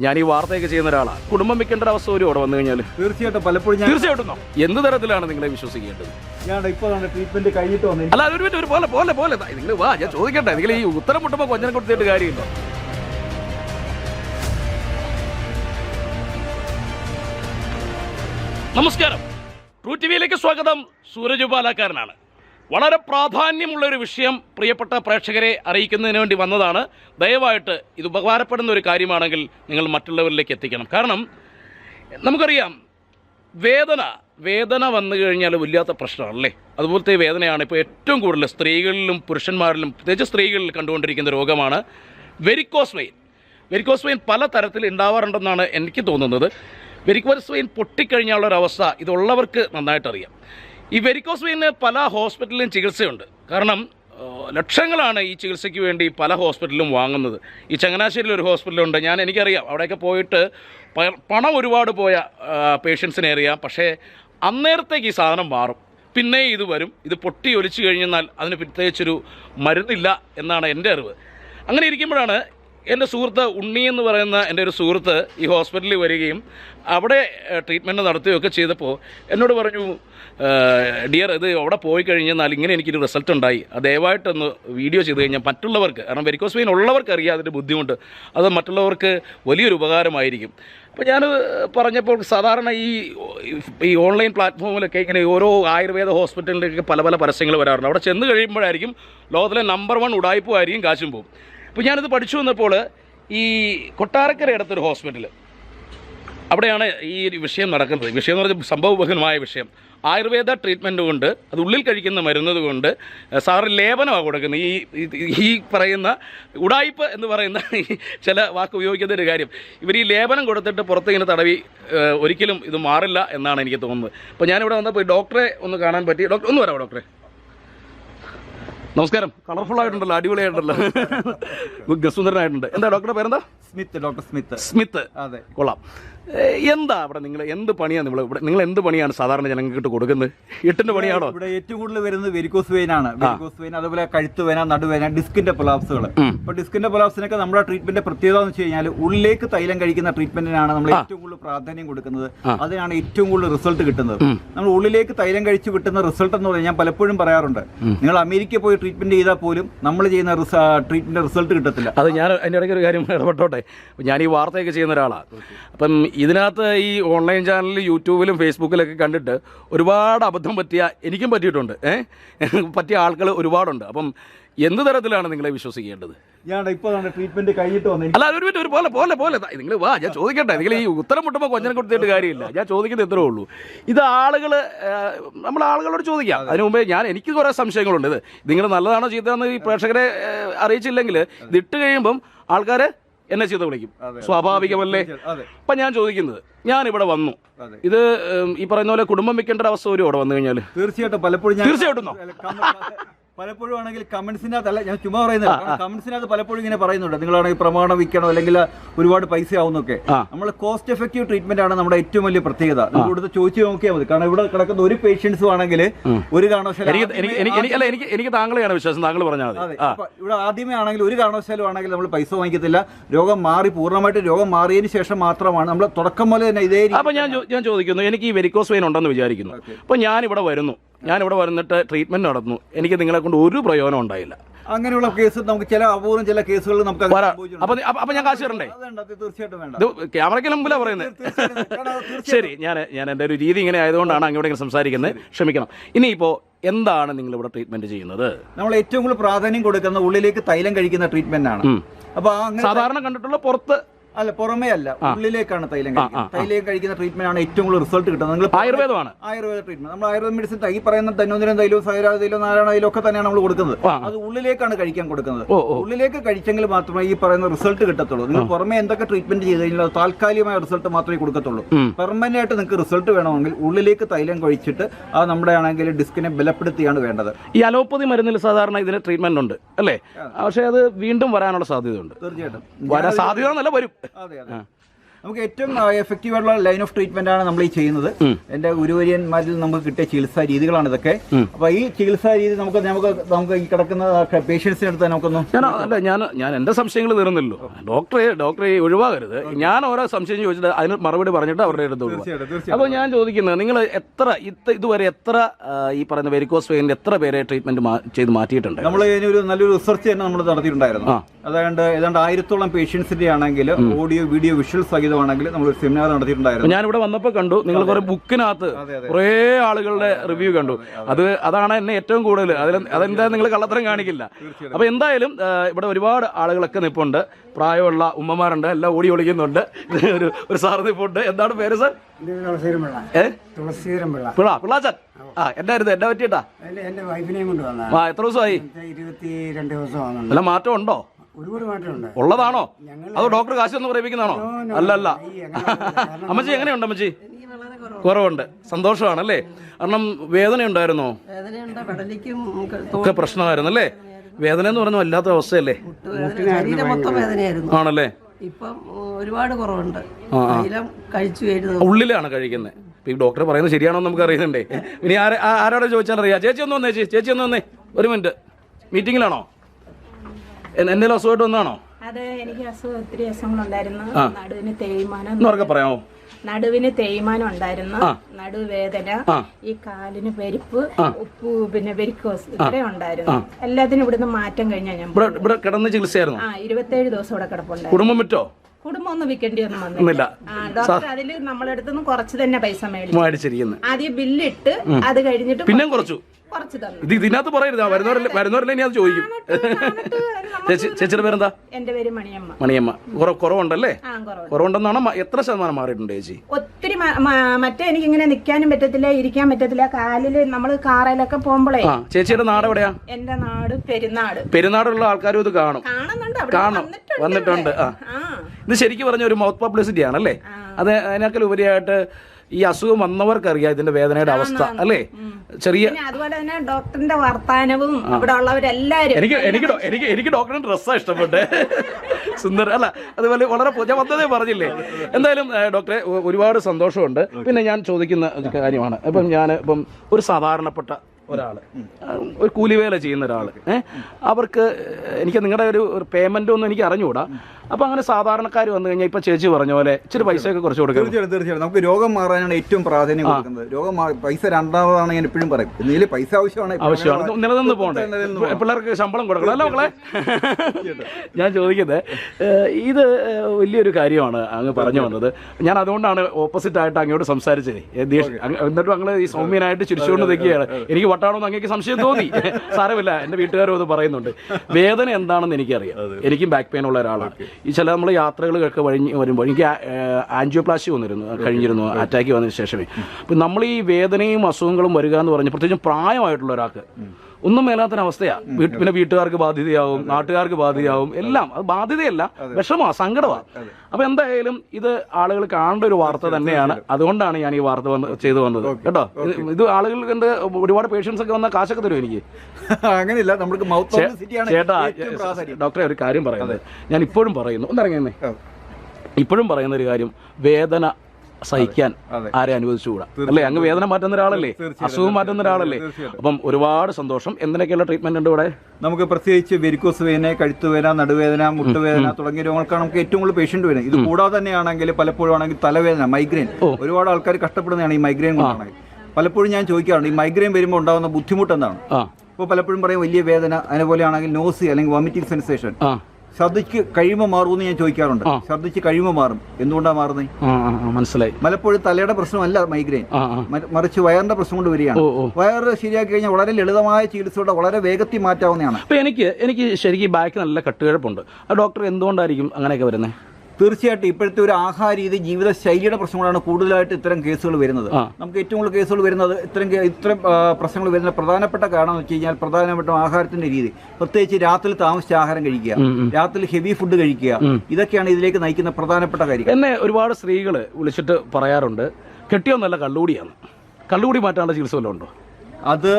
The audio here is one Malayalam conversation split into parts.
ഞാൻ ഈ വാർത്തയൊക്കെ ചെയ്യുന്ന ഒരാളാണ് കുടുംബം വെക്കേണ്ട ഒരു അവസ്ഥ ഒരു അവിടെ വന്നു കഴിഞ്ഞാൽ തീർച്ചയായിട്ടും പലപ്പോഴും ഞാൻ തീർച്ചയായിട്ടും. എന്ത് തരത്തിലാണ് നിങ്ങളെ വിശ്വസിക്കേണ്ടത്? ഞാൻ ഇപ്പോൾ ട്രീറ്റ്മെന്റ് കഴിഞ്ഞിട്ട് വന്നു. അല്ല ഒരു മിനിറ്റ് ഒരു പോലെ പോലെ പോലെ. നിങ്ങൾ വാ ഞാൻ ചോദിക്കട്ടെ. നിങ്ങൾ ഈ ഉത്തരം മുട്ടുമ്പോൾ കൊഞ്ഞനെ കൊടുത്തിട്ട് കാര്യമില്ല. നമസ്കാരം. ട്രൂ ടി വിയിലേക്ക് സ്വാഗതം. സൂരജ് പാലക്കാരനാണ് വളരെ പ്രാധാന്യമുള്ള ഒരു വിഷയം പ്രിയപ്പെട്ട പ്രേക്ഷകരെ അറിയിക്കുന്നതിന് വേണ്ടി വന്നതാണ്. ദയവായിട്ട് ഇത് ഉപകാരപ്പെടുന്ന ഒരു കാര്യമാണെങ്കിൽ നിങ്ങൾ മറ്റുള്ളവരിലേക്ക് എത്തിക്കണം. കാരണം നമുക്കറിയാം വേദന വേദന വന്നു കഴിഞ്ഞാൽ വല്ലാത്ത പ്രശ്നമാണല്ലേ? അതുപോലത്തെ വേദനയാണ് ഇപ്പോൾ ഏറ്റവും കൂടുതൽ സ്ത്രീകളിലും പുരുഷന്മാരിലും പ്രത്യേകിച്ച് സ്ത്രീകളിൽ കണ്ടുകൊണ്ടിരിക്കുന്ന രോഗമാണ് വെരിക്കോസ് വെയിൻ വെരിക്കോസ് വെയിൻ പല തരത്തിൽ ഉണ്ടാവാറുണ്ടെന്നാണ് എനിക്ക് തോന്നുന്നത്. വെരിക്കോസ് വെയിൻ പൊട്ടിക്കഴിഞ്ഞാലുള്ള ഒരു അവസ്ഥ ഇതുള്ളവർക്ക് നന്നായിട്ട് അറിയാം ഈ വെരിക്കോസ് പല ഹോസ്പിറ്റലിലും ചികിത്സയുണ്ട്. കാരണം ലക്ഷങ്ങളാണ് ഈ ചികിത്സയ്ക്ക് വേണ്ടി പല ഹോസ്പിറ്റലിലും വാങ്ങുന്നത്. ഈ ചങ്ങനാശ്ശേരിയിൽ ഒരു ഹോസ്പിറ്റലുണ്ട് ഞാൻ എനിക്കറിയാം. അവിടെയൊക്കെ പോയിട്ട് പണം ഒരുപാട് പോയ പേഷ്യൻസിനെ അറിയാം. പക്ഷേ അന്നേരത്തേക്ക് ഈ സാധനം മാറും. പിന്നെ ഇത് വരും. ഇത് പൊട്ടി ഒലിച്ചു കഴിഞ്ഞെന്നാൽ അതിന് പ്രത്യേകിച്ചൊരു മരുന്നില്ല എന്നാണ് എന്റെ അറിവ്. അങ്ങനെ ഇരിക്കുമ്പോഴാണ് എന്റെ സുഹൃത്ത് ഉണ്ണി എന്ന് പറയുന്ന എന്റെ ഒരു സുഹൃത്ത് ഈ ഹോസ്പിറ്റലിൽ വരികയും അവിടെ ട്രീറ്റ്മെന്റ് നടത്തുകയൊക്കെ ചെയ്തപ്പോൾ എന്നോട് പറഞ്ഞു ഡിയർ ഇത് അവിടെ പോയി കഴിഞ്ഞാൽ ഇങ്ങനെ എനിക്കൊരു റിസൾട്ട് ഉണ്ടായി. ദയവായിട്ടൊന്ന് വീഡിയോ ചെയ്ത് കഴിഞ്ഞാൽ മറ്റുള്ളവർക്ക് കാരണം വെരിക്കോസ് വെയിൻ ഉള്ളവർക്ക് അറിയാം അതിന്റെ ബുദ്ധിമുട്ട്. അത് മറ്റുള്ളവർക്ക് വലിയൊരു ഉപകാരമായിരിക്കും. അപ്പോൾ ഞാൻ പറഞ്ഞപ്പോൾ സാധാരണ ഈ ഈ ഓൺലൈൻ പ്ലാറ്റ്ഫോമിലൊക്കെ ഇങ്ങനെ ഓരോ ആയുർവേദ ഹോസ്പിറ്റലിലേക്ക് പല പല പരസ്യങ്ങൾ വരാറുണ്ട്. അവിടെ ചെന്ന് കഴിയുമ്പോഴായിരിക്കും ലോകത്തിലെ നമ്പർ വൺ ഉടായ്പുമായിരിക്കും കാശും പോകും. അപ്പോൾ ഞാനിത് പഠിച്ചു വന്നപ്പോൾ ഈ കൊട്ടാരക്കര അടുത്തൊരു ഹോസ്പിറ്റൽ അവിടെയാണ് ഈ വിഷയം നടക്കുന്നത്. വിഷയം എന്ന് പറഞ്ഞാൽ സംഭവബഹുലമായ വിഷയം. ആയുർവേദ ട്രീറ്റ്മെന്റ് കൊണ്ട് അത് ഉള്ളിൽ കഴിക്കുന്ന മരുന്നത് കൊണ്ട് സാറ് ലേപനമാണ് കൊടുക്കുന്നത്. ഈ- ഈ പറയുന്ന ഉടായ്പ എന്ന് പറയുന്ന ഈ ചില വാക്ക് ഉപയോഗിക്കുന്ന ഒരു കാര്യം. ഇവർ ഈ ലേപനം കൊടുത്തിട്ട് പുറത്ത് ഇങ്ങനെ തടവി ഒരിക്കലും ഇത് മാറില്ല എന്നാണ് എനിക്ക് തോന്നുന്നത്. അപ്പോൾ ഞാനിവിടെ വന്നപ്പോൾ ഡോക്ടറെ ഒന്ന് കാണാൻ പറ്റി. ഡോക്ടർ ഒന്ന് വരാമോ ഡോക്ടറെ. നമസ്കാരം. കളർഫുൾ ആയിട്ടുണ്ടല്ലോ അടിപൊളിയായിട്ടുണ്ടല്ലോ. ഗസുന്ദരനായിട്ടുണ്ട് എന്താ ഡോക്ടറുടെ പേരെന്താ? Smith doctor Smith. സ്മിത്ത്. അതെ. കൊള്ളാം. എന്താ അവിടെ നിങ്ങൾ എന്ത് പണിയാണ് നിങ്ങൾ ഇവിടെ? നിങ്ങൾ എന്ത് പണിയാണ് സാധാരണ ജനങ്ങൾക്ക് കൊടുക്കുന്നത്? എട്ടിന്റെ പണിയാണോ? ഇവിടെ ഏറ്റവും കൂടുതൽ വരുന്നത് വെരിക്കോസ് വെയിൻ ആണ് വെരിക്കോസ് വെയിൻ അതുപോലെ കഴുത്ത് വേന നടുവേന ഡിസ്കിന്റെ പൊലാപ്സുകൾ അപ്പൊ ഡിസ്കിന്റെ പൊലാപ്സിനൊക്കെ നമ്മുടെ ട്രീറ്റ്മെന്റ് പ്രത്യേകത എന്ന് വെച്ച് കഴിഞ്ഞാൽ ഉള്ളിലേക്ക് തൈലം കഴിക്കുന്ന ട്രീറ്റ്മെന്റിനാണ് നമ്മൾ ഏറ്റവും കൂടുതൽ പ്രാധാന്യം കൊടുക്കുന്നത്. അതിനാണ് ഏറ്റവും കൂടുതൽ റിസൾട്ട് കിട്ടുന്നത്. നമ്മൾ ഉള്ളിലേക്ക് തൈലം കഴിച്ച് കിട്ടുന്ന റിസൾട്ട് എന്ന് പറഞ്ഞാൽ ഞാൻ പലപ്പോഴും പറയാറുണ്ട്. നിങ്ങൾ അമേരിക്കയിൽ പോയി ട്രീറ്റ്മെന്റ് ചെയ്താൽ പോലും നമ്മൾ ചെയ്യുന്ന ട്രീറ്റ്മെന്റ് റിസൾട്ട് കിട്ടത്തില്ല. അത് ഞാൻ അതിന്റെ ഇടയ്ക്ക് ഒരു കാര്യം ഇടപെട്ടോട്ടെ? ഞാൻ ഈ വാർത്തയൊക്കെ ചെയ്യുന്ന ഒരാളാണ് അപ്പം ഇതിനകത്ത് ഈ ഓൺലൈൻ ചാനലിൽ യൂട്യൂബിലും ഫേസ്ബുക്കിലൊക്കെ കണ്ടിട്ട് ഒരുപാട് അബദ്ധം പറ്റിയ എനിക്കും പറ്റിയിട്ടുണ്ട്. ഏഹ് പറ്റിയ ആളുകൾ ഒരുപാടുണ്ട്. അപ്പം എന്ത് തരത്തിലാണ് നിങ്ങളെ വിശ്വസിക്കേണ്ടത്? ഞാൻ ഇപ്പൊ ട്രീറ്റ്മെന്റ് കഴിഞ്ഞിട്ട് അല്ല ഒരു മിനിറ്റ് ഒരു പോലെ പോലെ പോലെ. നിങ്ങൾ വാ ഞാൻ ചോദിക്കട്ടെ. നിങ്ങൾ ഈ ഉത്തരം മുട്ടുമ്പോൾ കൊഞ്ഞനെ കൊടുത്തിട്ട് കാര്യമില്ല. ഞാൻ ചോദിക്കുന്നത് എത്രയേ ഉള്ളൂ. ഇത് ആളുകൾ നമ്മൾ ആളുകളോട് ചോദിക്കാം. അതിനു മുമ്പേ ഞാൻ എനിക്ക് കുറേ സംശയങ്ങളുണ്ട്. ഇത് നിങ്ങൾ നല്ലതാണോ ചെയ്തതെന്ന് ഈ പ്രേക്ഷകരെ അറിയിച്ചില്ലെങ്കിൽ ഇതിട്ട് കഴിയുമ്പം ആൾക്കാർ എന്നെ ചെയ്ത് വിളിക്കും. സ്വാഭാവികമല്ലേ? അപ്പൊ ഞാൻ ചോദിക്കുന്നത് ഞാൻ ഇവിടെ വന്നു ഇത് ഈ പറയുന്ന പോലെ കുടുംബം വെക്കേണ്ട ഒരു അവസ്ഥ വരും അവിടെ വന്നു കഴിഞ്ഞാൽ തീർച്ചയായിട്ടും പലപ്പോഴും തീർച്ചയായിട്ടും പലപ്പോഴും ആണെങ്കിൽ കമന്റ്സിനകത്തല്ല ഞാൻ ചുമ്മാ പറയുന്നത് കമന്റ്സിനകത്ത് പലപ്പോഴും ഇങ്ങനെ പറയുന്നുണ്ട്. നിങ്ങളാണെങ്കിൽ പ്രമാണം വിൽക്കണം അല്ലെങ്കിൽ ഒരുപാട് പൈസ ആവുന്നൊക്കെ നമ്മൾ കോസ്റ്റ് എഫക്റ്റീവ് ട്രീറ്റ്മെന്റ് ആണ് നമ്മുടെ ഏറ്റവും വലിയ പ്രത്യേകത. ഇവിടുത്തെ ചോദിച്ചു നോക്കിയാൽ മതി. കാരണം ഇവിടെ കിടക്കുന്ന ഒരു പേഷ്യൻസും ആണെങ്കിൽ ഒരു കാരണവശാലും എനിക്ക് താങ്കളെയാണ് വിശ്വാസം. താങ്കൾ പറഞ്ഞാൽ ഇവിടെ ആദ്യമേ ആണെങ്കിൽ ഒരു കാരണവശാലും ആണെങ്കിൽ നമ്മൾ പൈസ വാങ്ങിക്കത്തില്ല. രോഗം മാറി പൂർണമായിട്ട് രോഗം മാറിയതിന് ശേഷം മാത്രമാണ് നമ്മൾ തുടക്കം പോലെ തന്നെ ഇതേ അപ്പൊ ഞാൻ ഞാൻ ചോദിക്കുന്നു. എനിക്ക് ഈ വെരിക്കോസ് വെയിൻ ഉണ്ടെന്ന് വിചാരിക്കുന്നു. അപ്പൊ ഞാൻ ഇവിടെ വരുന്നു. ഞാൻ ഇവിടെ വന്നിട്ട് ട്രീറ്റ്മെന്റ് നടന്നു. എനിക്ക് നിങ്ങളെ കൊണ്ട് ഒരു പ്രയോജനം ഉണ്ടായില്ല. അങ്ങനെയുള്ള കേസ് നമുക്ക് ചില അപൂർവം ചില കേസുകൾ നമുക്ക്. അപ്പൊ അപ്പൊ- ഞാൻ കാശ് തരണ്ടേ? തീർച്ചയായിട്ടും ക്യാമറയ്ക്ക് മുമ്പിലാ പറയുന്നത് ശരി ഞാൻ ഞാൻ എന്റെ ഒരു രീതി ഇങ്ങനെ ആയതുകൊണ്ടാണ് അങ്ങോട്ട് ഇങ്ങനെ സംസാരിക്കുന്നത്. ക്ഷമിക്കണം. ഇനിയിപ്പോ എന്താണ് നിങ്ങൾ ഇവിടെ ട്രീറ്റ്മെന്റ് ചെയ്യുന്നത്? നമ്മൾ ഏറ്റവും കൂടുതൽ പ്രാധാന്യം കൊടുക്കുന്ന ഉള്ളിലേക്ക് തൈലം കഴിക്കുന്ന ട്രീറ്റ്മെന്റ് ആണ്. അപ്പൊ സാധാരണ കണ്ടിട്ടുള്ള പുറത്ത് അല്ല പുറമേ അല്ല. ഉള്ളിലേക്കാണ് തൈലം കഴിക്കുന്നത്. തൈലം കഴിക്കുന്ന ട്രീറ്റ്മെന്റ് ആണ് ഏറ്റവും കൂടുതൽ റിസൾട്ട് കിട്ടുന്നത്. നിങ്ങൾ ആയുർവേദമാണ്. ആയുർവേദ ട്രീറ്റ്മെന്റ് നമ്മൾ ആയുർവേദ മെഡിസിൻ ഈ പറയുന്ന ധന്വന്തരം തൈലവും സൈരാ തൈലവും നാരായണ തൈലവും ഒക്കെ തന്നെയാണ് നമ്മൾ കൊടുക്കുന്നത്. അത് ഉള്ളിലേക്കാണ് കഴിക്കാൻ കൊടുക്കുന്നത്. ഉള്ളിലേക്ക് കഴിച്ചെങ്കിൽ മാത്രമേ ഈ പറയുന്ന റിസൾട്ട് കിട്ടത്തുള്ളൂ. നിങ്ങൾ പുറമേ എന്തൊക്കെ ട്രീറ്റ്മെന്റ് ചെയ്ത് കഴിഞ്ഞാൽ താൽക്കാലികമായ റിസൾട്ട് മാത്രമേ കൊടുക്കത്തുള്ളൂ. പെർമനന്റ് ആയിട്ട് നിങ്ങൾക്ക് റിസൾട്ട് വേണമെങ്കിൽ ഉള്ളിലേക്ക് തൈലം കഴിച്ചിട്ട് അത് നമ്മുടെ ആണെങ്കിൽ ഡിസ്കിനെ ബലപ്പെടുത്തിയാണ് വേണ്ടത്. ഈ അലോപ്പതി മരുന്നിൽ സാധാരണ ഇതിന് ട്രീറ്റ്മെന്റ് ഉണ്ട് അല്ലേ? പക്ഷേ അത് വീണ്ടും വരാനുള്ള സാധ്യതയുണ്ട്. തീർച്ചയായിട്ടും. വരാൻ സാധ്യത എന്നല്ല വരും. അതെ അതെ നമുക്ക് ഏറ്റവും എഫക്റ്റീവ് ആയിട്ടുള്ള ലൈൻ ഓഫ് ട്രീറ്റ്മെന്റ് ആണ് നമ്മൾ ഈ ചെയ്യുന്നത്. എന്റെ ഗുരുവര്യന്മാരിൽ നമുക്ക് കിട്ടിയ ചികിത്സാ രീതികളാണ് ഇതൊക്കെ. അപ്പൊ ഈ ചികിത്സാ രീതി നമുക്ക് നമുക്ക് നമുക്ക് ഈ കിടക്കുന്ന പേഷ്യൻസിന് അടുത്ത് നമുക്കൊന്ന് ഞാൻ അല്ല ഞാൻ ഞാൻ എന്റെ സംശയങ്ങൾ തീർന്നല്ലോ ഡോക്ടറെ ഡോക്ടറെ ഒഴിവാകരുത്. ഞാൻ ഓരോ സംശയം ചോദിച്ചിട്ട് അതിന് മറുപടി പറഞ്ഞിട്ട് അവരുടെ അടുത്ത് അപ്പോൾ ഞാൻ ചോദിക്കുന്നത് നിങ്ങൾ എത്ര ഇതുവരെ എത്ര ഈ പറയുന്ന വെരിക്കോസ് വെയിന്റെ എത്ര പേരെ ട്രീറ്റ്മെന്റ് ചെയ്ത് മാറ്റിയിട്ടുണ്ട്? നമ്മൾ ഇതിനൊരു നല്ലൊരു റിസർച്ച് തന്നെ നമ്മൾ നടത്തിയിട്ടുണ്ടായിരുന്നു. അതായത് ഏതാണ്ട് ആയിരത്തോളം പേഷ്യൻസിന്റെ ആണെങ്കിൽ ഓഡിയോ വീഡിയോ വിഷ്വൽ സഹിതമാണെങ്കിൽ നമ്മൾ ഒരു സെമിനാർ നടത്തിയിട്ടുണ്ടായിരുന്നു. ഞാൻ ഇവിടെ വന്നപ്പോൾ കണ്ടു നിങ്ങൾ കുറെ ബുക്കിനകത്ത്. കുറേ ആളുകളുടെ റിവ്യൂ കണ്ടു. അത്. അതാണ് എന്നെ ഏറ്റവും കൂടുതൽ അതിൽ അതെന്താ നിങ്ങൾ കള്ളത്തരം കാണിക്കില്ല. അപ്പോൾ എന്തായാലും ഇവിടെ ഒരുപാട് ആളുകളൊക്കെ നിൽപ്പുണ്ട് പ്രായമുള്ള ഉമ്മമാരുണ്ട് എല്ലാം ഓടി ഒളിക്കുന്നുണ്ട്. ഒരു ഒരു സാറ് നിൽപ്പുണ്ട് എന്താണ് പേര് സാർ? പിള്ള പിള്ളാച്ചൻ. ആ എന്നായിരുന്നു എന്നെ പറ്റിയിട്ടാ? അതിൽ എന്റെ വൈഫിനെയും കൊണ്ട് എത്ര ദിവസമായി? ഇരുപത്തി രണ്ട് ദിവസം ആകുന്നുണ്ട് മാറ്റം ഉണ്ടോ? ഉള്ളതാണോ? അതോ ഡോക്ടർ കാശ് ഒന്ന് പറയിപ്പിക്കുന്നതാണോ അല്ലല്ല. അല്ല അമ്മച്ചി എങ്ങനെയുണ്ട് അമ്മച്ചി? കുറവുണ്ട്. സന്തോഷമാണ് അല്ലേ കാരണം വേദന ഉണ്ടായിരുന്നോ ഒക്കെ പ്രശ്നമായിരുന്നു അല്ലേ വേദന എന്ന് പറഞ്ഞ വല്ലാത്ത അവസ്ഥയല്ലേ? ശരീരം മൊത്തം വേദനയായിരുന്നു. ആണല്ലേ? ഇപ്പം ഒരുപാട് കുറവുണ്ട്. കഴിച്ചു ഉള്ളിലാണ് കഴിക്കുന്നത്. ഇപ്പൊ ഈ ഡോക്ടർ പറയുന്നത് ശരിയാണോ എന്ന് നമുക്ക് അറിയുന്നുണ്ടേ. ഇനി ആ- ആരോടെ ചോദിച്ചാൽ അറിയാം. ചേച്ചി ഒന്ന് വന്നേ ചേച്ചി. ചേച്ചി ഒന്ന് വന്നേ. ഒരു മിനിറ്റ്. മീറ്റിംഗിലാണോ എന്തെങ്കിലും അസുഖമായിട്ട് വന്നാണോ അത് എനിക്ക് അസുഖം ഒത്തിരി അസുഖങ്ങളുണ്ടായിരുന്നു. നടുവിന് തേയ്മാനം ഉറക്കെ പറയാമോ? നടുവിന് തേയ്മാനം ഉണ്ടായിരുന്നു. നടുവേദന ഈ കാലിന് പെരുപ്പ് ഉപ്പ് പിന്നെ വെരിക്കോസ് ഇത്രയും ഉണ്ടായിരുന്നു. എല്ലാത്തിനും ഇവിടുന്ന് മാറ്റം കഴിഞ്ഞാൽ ഞാൻ ഇവിടെ കിടന്ന് ചികിത്സയായിരുന്നു? ആ ഇരുപത്തേഴ് ദിവസം ഇവിടെ കിടപ്പുണ്ടായിരുന്നു. കുടുംബം വിറ്റോ കുടുംബം ഒന്നും വിൽക്കേണ്ടി ഒന്നും വന്നില്ല. ഡോക്ടർ അതിൽ നമ്മളെടുത്തുനിന്ന് കുറച്ച് തന്നെ പൈസ മേടിച്ചു. ആദ്യം ബില്ലിട്ട് അത് കഴിഞ്ഞിട്ട് പിന്നെ കുറച്ചു. കുറച്ച് തന്നു. ഇത് ഇതിനകത്ത് പറയരുത്. വരുന്നവരല്ലേ വരുന്നവരല്ലേ ഇനി അത് ചോദിക്കും. ചേച്ചി ചേച്ചിയുടെ പേരെന്താ? എന്റെ പേര് മണിയമ്മ. മണിയമ്മ. കുറ- കുറവുണ്ടല്ലേ? ആ കുറവുണ്ട്. കുറവുണ്ടെന്നാണ്? മ- എത്ര ശതമാനം മാറിയിട്ടുണ്ട് ചേച്ചി? ഒത്തിരി മ- മ- മറ്റേ എനിക്ക് ഇങ്ങനെ നിൽക്കാനും പറ്റത്തില്ല ഇരിക്കാൻ പറ്റത്തില്ല. കാലിൽ നമ്മൾ കാറയിലൊക്കെ പോകുമ്പോഴേ ആ ചേച്ചിയുടെ നാട് എവിടെയാ? എന്റെ നാട് പെരുന്നാട്. പെരുന്നാടുള്ള ആൾക്കാരും ഇത് കാണും. കാണുന്നുണ്ട് അവിടെ കാണും. വന്നിട്ടുണ്ട്. ആ. ഇത് ശരിക്കും പറഞ്ഞ ഒരു മൗത്ത് പബ്ലിസിറ്റി ആണല്ലേ? അത് അതിനേക്കാൾ ഉപരിയായിട്ട് ഈ അസുഖം വന്നവർക്കറിയാം ഇതിന്റെ വേദനയുടെ അവസ്ഥ അല്ലേ? ചെറിയ പിന്നെ അതുപോലെ തന്നെ ഡോക്ടറിന്റെ വർത്താനവും ഇവിടെ ഉള്ളവരെല്ലാരും എനിക്ക് എനിക്ക് എനിക്ക് എനിക്ക് ഡോക്ടറിന്റെ ഡ്രസ്സാണ് ഇഷ്ടപ്പെട്ടെ. സുന്ദർ അല്ല അതുപോലെ വളരെ ഞാൻ വന്നതേ പറഞ്ഞില്ലേ? എന്തായാലും ഡോക്ടറെ ഒരുപാട് സന്തോഷമുണ്ട്. പിന്നെ ഞാൻ ചോദിക്കുന്ന കാര്യമാണ്. ഇപ്പം ഞാൻ ഇപ്പം ഒരു സാധാരണപ്പെട്ട ഒരാൾ ഒരു കൂലിവേല ചെയ്യുന്ന ഒരാൾ ഏഹ് അവർക്ക് എനിക്ക് നിങ്ങളുടെ ഒരു ഒരു പേയ്മെന്റ് ഒന്നും എനിക്ക് അറിഞ്ഞുകൂടാ. അപ്പം അങ്ങനെ സാധാരണക്കാർ വന്നു കഴിഞ്ഞാൽ ഇപ്പൊ ചേച്ചി പറഞ്ഞ പോലെ ഇച്ചിരി പൈസയൊക്കെ കുറച്ച് കൊടുക്കും തീർച്ചയായിട്ടും തീർച്ചയായിട്ടും. നമുക്ക് രോഗം മാറാനാണ് ഏറ്റവും പ്രാധാന്യം കൊടുക്കുന്നത്. രോഗം പൈസ രണ്ടാമതാണ് ഞാൻ എപ്പോഴും പറയും. എന്തെങ്കിലും പൈസ ആവശ്യമാണ് ആവശ്യമാണ്. നിലനിന്ന് പോകണ്ടേ. പിള്ളേർക്ക് ശമ്പളം കൊടുക്കണം. അല്ല മക്കളെ? ഞാൻ ചോദിക്കുന്നത് ഇത് വലിയൊരു കാര്യമാണ് അങ്ങ് പറഞ്ഞു വന്നത്. ഞാൻ അതുകൊണ്ടാണ് ഓപ്പോസിറ്റ് ആയിട്ട് അങ്ങോട്ട് സംസാരിച്ചത്. എന്നിട്ടും അങ്ങനെ ഈ സൗമ്യനായിട്ട് ചിരിച്ചുകൊണ്ട് നിൽക്കുകയാണ്. എനിക്ക് വട്ടാണെന്ന് അങ്ങേക്ക് സംശയം തോന്നി. സാരമില്ല എന്റെ വീട്ടുകാരും അത് പറയുന്നുണ്ട്. വേദന എന്താണെന്ന് എനിക്കറിയാം. എനിക്കും ബാക്ക് പെയിൻ ഉള്ള ഒരാളാണ്. ഈ ചില നമ്മൾ യാത്രകളൊക്കെ കഴിഞ്ഞ് വരുമ്പോൾ എനിക്ക് ആൻജിയോപ്ലാസ്റ്റി വന്നിരുന്നു കഴിഞ്ഞിരുന്നു അറ്റാക്ക് വന്നതിന് ശേഷമേ. അപ്പം നമ്മൾ ഈ വേദനയും അസുഖങ്ങളും വരിക എന്ന് പറഞ്ഞ് പ്രത്യേകിച്ചും പ്രായമായിട്ടുള്ള ഒരാൾക്ക് ഒന്നും മേലാത്തൊരവസ്ഥയാ. വീട്ട് പിന്നെ വീട്ടുകാർക്ക് ബാധ്യതയാവും നാട്ടുകാർക്ക് ബാധ്യതയാവും എല്ലാം. അത് ബാധ്യതയല്ല വിഷമാ സങ്കടമാണ് അപ്പൊ എന്തായാലും ഇത് ആളുകൾ കാണേണ്ട ഒരു വാർത്ത തന്നെയാണ്. അതുകൊണ്ടാണ് ഞാൻ ഈ വാർത്ത വന്ന് ചെയ്തു വന്നത്. കേട്ടോ? ഇത് ആളുകൾക്ക് എന്ത് ഒരുപാട് പേഷ്യൻസ് ഒക്കെ വന്നാൽ കാശൊക്കെ തരും എനിക്ക്? അങ്ങനെയില്ല ആണ് ചേട്ടാ ഡോക്ടറെ ഒരു കാര്യം പറയുന്നത്. ഞാൻ ഇപ്പോഴും പറയുന്നു. ഒന്നിറങ്ങിയെന്നേ. ഇപ്പോഴും പറയുന്ന ഒരു കാര്യം വേദന സഹിക്കാൻ. ആരെ അനുവദിച്ചുകൂടാ? അല്ലേ? അങ്ങ് വേദന മാറ്റുന്ന ഒരാളല്ലേ? അസുഖം മാറ്റുന്ന ഒരാളല്ലേ? അപ്പം ഒരുപാട് സന്തോഷം. എന്തിനൊക്കെയുള്ള ട്രീറ്റ്മെന്റ് ഉണ്ട് ഇവിടെ? നമുക്ക് പ്രത്യേകിച്ച് വെരിക്കോസ് വേദന കഴുത്തുവേദന നടുവേദന മുട്ടുവേദന തുടങ്ങിയ രോഗങ്ങൾക്കാണ് നമുക്ക് ഏറ്റവും കൂടുതൽ പേഷ്യന്റ് വരുന്നത്. ഇത് കൂടാതെ തന്നെയാണെങ്കിൽ പലപ്പോഴും ആണെങ്കിൽ തലവേദന മൈഗ്രെയിൻ ഒരുപാട് ആൾക്കാർ കഷ്ടപ്പെടുന്നതാണ് ഈ മൈഗ്രെയിൻ കൊണ്ടാണെങ്കിൽ. പലപ്പോഴും ഞാൻ ചോദിക്കാറുണ്ട് ഈ മൈഗ്രെയിൻ വരുമ്പോൾ ഉണ്ടാകുന്ന ബുദ്ധിമുട്ട് എന്താണ്? ഇപ്പൊ ഇപ്പോൾ പലപ്പോഴും പറയും വലിയ വേദന അതുപോലെ ആണെങ്കിൽ നോസി അല്ലെങ്കിൽ വോമിറ്റിംഗ് സെൻസേഷൻ ആ ഛർദ്ദിക്ക് മാറും എന്ന് ഞാൻ ചോദിക്കാറുണ്ട്. ഛർദ്ദിച്ച് കഴിയുമ്പോൾ മാറും. എന്തുകൊണ്ടാണ് മാറുന്നത് മനസ്സിലായി. പലപ്പോഴും തലയുടെ പ്രശ്നമല്ല മൈഗ്രെയിൻ. മറിച്ച് വയറിന്റെ പ്രശ്നം കൊണ്ട് വരികയാണ്. വയറ് ശരിയാക്കി കഴിഞ്ഞാൽ വളരെ ലളിതമായ ചികിത്സയോടെ വളരെ വേഗത്തിൽ മാറ്റാവുന്നതാണ്. അപ്പൊ എനിക്ക് എനിക്ക് ശരിക്കും ബാക്ക് നല്ല കട്ടുകിഴപ്പുണ്ട്. ഡോക്ടർ എന്തുകൊണ്ടായിരിക്കും അങ്ങനെയൊക്കെ വരുന്നത് തീർച്ചയായിട്ടും ഇപ്പോഴത്തെ ഒരു ആഹാര രീതി ജീവിത ശൈലിയുടെ പ്രശ്നങ്ങളാണ് കൂടുതലായിട്ട് ഇത്തരം കേസുകൾ വരുന്നത്. നമുക്ക് ഏറ്റവും കൂടുതൽ കേസുകൾ വരുന്നത് ഇത്തരം ഇത്തരം പ്രശ്നങ്ങൾ വരുന്ന പ്രധാനപ്പെട്ട കാരണം എന്ന് വെച്ച് കഴിഞ്ഞാൽ പ്രധാനമായിട്ടും ആഹാരത്തിന്റെ രീതി. പ്രത്യേകിച്ച് രാത്രി താമസിച്ച ആഹാരം കഴിക്കുക. രാത്രി ഹെവി ഫുഡ് കഴിക്കുക ഇതൊക്കെയാണ് ഇതിലേക്ക് നയിക്കുന്ന പ്രധാനപ്പെട്ട കാര്യം. എന്നെ ഒരുപാട് സ്ത്രീകൾ വിളിച്ചിട്ട് പറയാറുണ്ട് കെട്ടിയോ നല്ല കള്ളുകൂടിയാണ്. കള്ളുകൂടി മാറ്റാനുള്ള ചികിത്സ വല്ലതും ഉണ്ടോ? അത്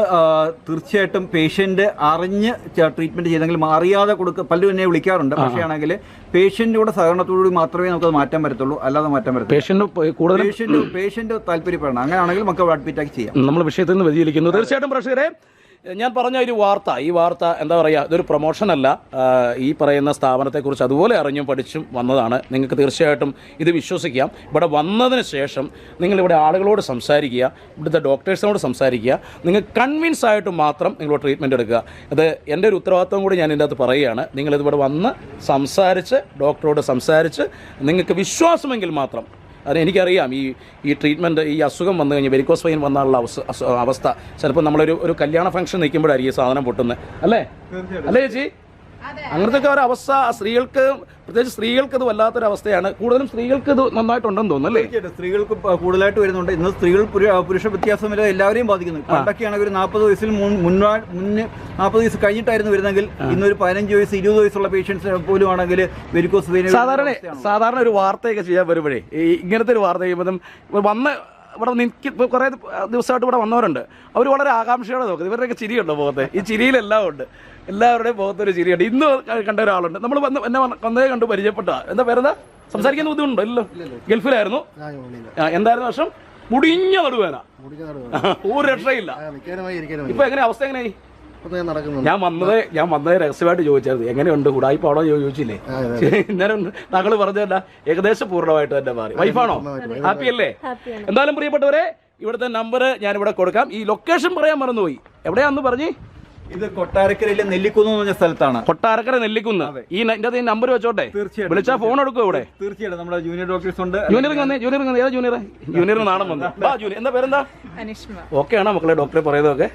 തീർച്ചയായിട്ടും പേഷ്യന്റ് അറിഞ്ഞ് ട്രീറ്റ്മെന്റ് ചെയ്തെങ്കിൽ അറിയാതെ കൊടുക്ക പല്ലു എന്നെ വിളിക്കാറുണ്ട്. പക്ഷേ ആണെങ്കിൽ പേഷ്യന്റിന്റെ സഹകരണത്തോടുകൂടി മാത്രമേ നമുക്ക് അത് മാറ്റാൻ പറ്റത്തുള്ളൂ. അല്ലാതെ മാറ്റാൻ പറ്റത്തുള്ളൂ പേഷ്യന്റ് കൂടുതൽ പേഷ്യന്റ് പേഷ്യന്റ് താല്പര്യപ്പെടണം. അങ്ങനെയാണെങ്കിൽ നമുക്ക് അഡ്മിറ്റ് ആക്കി ചെയ്യാം. നമ്മൾ വിഷയത്തിൽ നിന്ന് വ്യതിചലിക്കുന്നു. തീർച്ചയായിട്ടും പ്രേക്ഷകരെ ഞാൻ പറഞ്ഞ ഒരു വാർത്ത ഈ വാർത്ത എന്താ പറയുക ഇതൊരു പ്രൊമോഷനല്ല ഈ പറയുന്ന സ്ഥാപനത്തെക്കുറിച്ച് അതുപോലെ അറിഞ്ഞും പഠിച്ചും വന്നതാണ്. നിങ്ങൾക്ക് തീർച്ചയായിട്ടും ഇത് വിശ്വസിക്കാം. ഇവിടെ വന്നതിന് ശേഷം നിങ്ങളിവിടെ ആളുകളോട് സംസാരിക്കുക ഇവിടുത്തെ ഡോക്ടേഴ്സിനോട് സംസാരിക്കുക. നിങ്ങൾ കൺവിൻസ് ആയിട്ട് മാത്രം നിങ്ങൾ ട്രീറ്റ്മെന്റ് എടുക്കുക. അത് എന്റെ ഒരു ഉത്തരവാദിത്വം കൂടി ഞാൻ ഇതിന്റെ അകത്ത് പറയുകയാണ്. നിങ്ങളിതിവിടെ വന്ന് സംസാരിച്ച് ഡോക്ടറോട് സംസാരിച്ച് നിങ്ങൾക്ക് വിശ്വാസമെങ്കിൽ മാത്രം അത് എനിക്കറിയാം. ഈ ഈ ട്രീറ്റ്മെന്റ് ഈ അസുഖം വന്നു കഴിഞ്ഞാൽ വെരിക്കോസ് വൈൻ വന്നാലുള്ള അവസ്ഥ. ചിലപ്പോൾ നമ്മളൊരു ഒരു കല്യാണ ഫംഗ്ഷൻ നിൽക്കുമ്പോഴായിരിക്കും സാധനം പൊട്ടുന്നത്. അല്ലേ? അല്ലേ ചേച്ചി? അങ്ങനത്തെ ഒക്കെ ഒരു അവസ്ഥ സ്ത്രീകൾക്ക് പ്രത്യേകിച്ച് സ്ത്രീകൾക്ക് ഇത് വല്ലാത്തൊരു അവസ്ഥയാണ് കൂടുതലും സ്ത്രീകൾക്ക് ഇത് നന്നായിട്ടുണ്ടെന്ന് തോന്നുന്നു അല്ലേ? സ്ത്രീകൾക്ക് കൂടുതലായിട്ട് വരുന്നുണ്ട്. ഇന്ന് സ്ത്രീകൾ പുരു- പുരുഷ വ്യത്യാസമില്ല എല്ലാവരെയും ബാധിക്കുന്നു പണ്ടൊക്കെയാണെങ്കിൽ ഒരു നാൽപ്പത് വയസ്സിൽ മുൻ- മുന്നാ മുന്നേ നാൽപ്പത് വയസ്സ് കഴിഞ്ഞിട്ടായിരുന്നു വരുന്നെങ്കിൽ ഇന്നൊരു പതിനഞ്ച് വയസ്സ് ഇരുപത് വയസ്സുള്ള പേഷ്യൻസ് പോലും ആണെങ്കിൽ വെരിക്കോസ് വെയിൻ സാധാരണ സാധാരണ ഒരു വാർത്തയൊക്കെ ചെയ്യാൻ വരുമ്പോഴേ ഇങ്ങനത്തെ ഒരു വാർത്ത ചെയ്യുമ്പോഴും വന്ന് ഇവിടെ നിൽക്കി കുറേ ദിവസമായിട്ട് ഇവിടെ വന്നവരുണ്ട്. അവർ വളരെ ആകാംക്ഷയോടെ നോക്കുന്നത് ഇവരുടെയൊക്കെ ചിരിയുണ്ടോ മുഖത്ത്? ഈ ചിരിയിലെല്ലാം ഉണ്ട്. എല്ലാവരുടെയും മുഖത്തൊരു ചിരിയുണ്ട്. ഇന്ന് കണ്ട ഒരാളുണ്ട്. നമ്മൾ വന്ന് എന്നെ വന്ന് കണ്ട് പരിചയപ്പെട്ട എന്താ പേരെന്താ? സംസാരിക്കുന്ന ബുദ്ധിമുട്ടുണ്ടോ? ഇല്ലല്ലോ. ഗൾഫിലായിരുന്നു. എന്തായിരുന്നു വർഷം? മുടിഞ്ഞ നടുവേന. ഒരു രക്ഷയില്ല. ഇപ്പൊ എങ്ങനെ അവസ്ഥ എങ്ങനെയായി? ഞാൻ വന്നത് ഞാൻ വന്നത് രഹസ്യമായിട്ട് ചോദിച്ചായിരുന്നു. എങ്ങനെയുണ്ട്? ഉടായിപ്പാണോ ചോദിച്ചില്ലേ? ഇന്നലെ താങ്കൾ പറഞ്ഞല്ല ഏകദേശം പൂർണമായിട്ട് തന്നെ മാറി. വൈഫാണോ ഹാപ്പി അല്ലേ? എന്തായാലും പ്രിയപ്പെട്ടവരെ ഇവിടുത്തെ നമ്പർ ഞാൻ ഇവിടെ കൊടുക്കാം. ഈ ലൊക്കേഷൻ പറയാൻ മറന്നുപോയി. എവിടെയാന്ന് പറഞ്ഞ്? ഇത് കൊട്ടാരക്കരയിലെ നെല്ലിക്കുന്ന് എന്ന് പറഞ്ഞ സ്ഥലത്താണ്. കൊട്ടാരക്കര നെല്ലിക്കുന്ന്. ഈ നമ്പർ വെച്ചോട്ടെ? തീർച്ചയായിട്ടും. വിളിച്ചാൽ ഫോൺ എടുക്കും ഇവിടെ? തീർച്ചയായിട്ടും നമ്മുടെ ജൂനിയർ ഡോക്ടേഴ്സ് ഉണ്ട്. ജൂനിയർ വന്നേ ജൂനിയർ വന്നേ. ഏതാ ജൂനിയർ ജൂനിയർ നാണം വന്നു. ആ ജൂനിയർ. എന്താ പേരെന്താ? ഓക്കെ ആണോ മക്കളെ ഡോക്ടറെ പറയുന്നതൊക്കെ?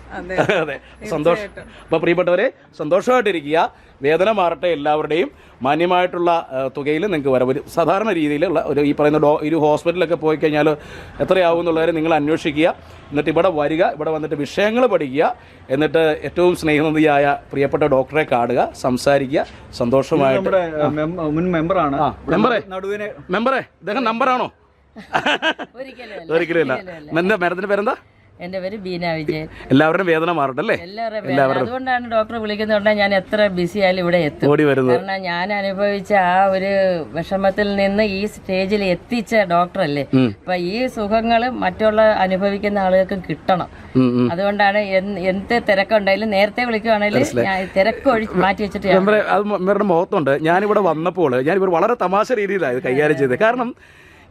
അതെ സന്തോഷം. അപ്പൊ പ്രിയപ്പെട്ടവരെ സന്തോഷമായിട്ടിരിക്കുക. വേദന മാറട്ടെ എല്ലാവരുടെയും. മാന്യമായിട്ടുള്ള തുകയിൽ നിങ്ങൾക്ക് വരാം. ഒരു സാധാരണ രീതിയിലുള്ള ഒരു ഈ പറയുന്ന ഡോ ഒരു ഹോസ്പിറ്റലൊക്കെ പോയി കഴിഞ്ഞാൽ എത്രയാവും എന്നുള്ളവരെ നിങ്ങൾ അന്വേഷിക്കുക. എന്നിട്ട് ഇവിടെ വരിക ഇവിടെ വന്നിട്ട് വിഷയങ്ങൾ പഠിക്കുക. എന്നിട്ട് ഏറ്റവും സ്നേഹനദിയായ പ്രിയപ്പെട്ട ഡോക്ടറെ കാണുക സംസാരിക്കുക. സന്തോഷമായിട്ട് നമ്മുടെ ഏഹ്, മെം- മുൻ മെമ്പറാണ്. മെമ്പറെ. നടുവിനെ മെമ്പറേ ഇദ്ദേഹം നമ്പറാണോ? ഒരിക്കലും ഒരിക്കലും ഇല്ല എന്താ മാഡത്തിന്റെ പേരെന്താ? എന്റെ പേര് ബീന വിജയൻ. എല്ലാവരുടെയും വേദന മാറട്ടല്ലേ എല്ലാവരും എല്ലാവരുടെയും അതുകൊണ്ടാണ് ഡോക്ടറെ വിളിക്കുന്നതുകൊണ്ട് ഞാൻ എത്ര ബിസി ആയാലും ഇവിടെ എത്തും. കാരണം ഞാൻ അനുഭവിച്ച ആ ഒരു വിഷമത്തിൽ നിന്ന് ഈ സ്റ്റേജിൽ എത്തിച്ച ഡോക്ടറല്ലേ അപ്പൊ ഈ സുഖങ്ങൾ മറ്റുള്ള അനുഭവിക്കുന്ന ആളുകൾക്കും കിട്ടണം. അതുകൊണ്ടാണ് എന്ത് തിരക്കുണ്ടായാലും നേരത്തെ വിളിക്കുവാണെങ്കിലും ഞാൻ തിരക്ക് ഒഴിച്ച് മാറ്റി വെച്ചിട്ട് അത് മുഖത്തുണ്ട്. ഞാനിവിടെ വന്നപ്പോൾ ഞാനിവിടെ വളരെ തമാശ രീതിയിലാണ് കൈകാര്യം ചെയ്തത്. കാരണം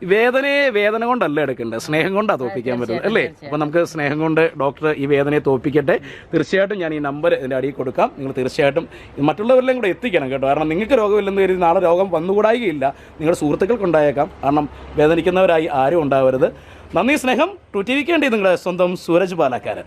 വേദനയെ വേദന കൊണ്ടല്ല എടുക്കേണ്ടത്. സ്നേഹം കൊണ്ടാണ് തോപ്പിക്കാൻ പറ്റുന്നത് അല്ലേ? അപ്പോൾ നമുക്ക് സ്നേഹം കൊണ്ട് ഡോക്ടർ ഈ വേദനയെ തോപ്പിക്കട്ടെ. തീർച്ചയായിട്ടും ഞാൻ ഈ നമ്പർ ഇതിന്റെ അടിയിൽ കൊടുക്കാം. നിങ്ങൾ തീർച്ചയായിട്ടും മറ്റുള്ളവരിലും കൂടെ എത്തിക്കണം കേട്ടോ. കാരണം നിങ്ങൾക്ക് രോഗമില്ലെന്ന് കരുതി നാളെ രോഗം വന്നുകൂടായികയില്ല. നിങ്ങളുടെ സുഹൃത്തുക്കൾക്കുണ്ടായേക്കാം. കാരണം വേദനിക്കുന്നവരായി ആരും ഉണ്ടാവരുത്. നന്ദി സ്നേഹം. ടു ടി നിങ്ങളുടെ സ്വന്തം സൂരജ് പാലക്കാരൻ.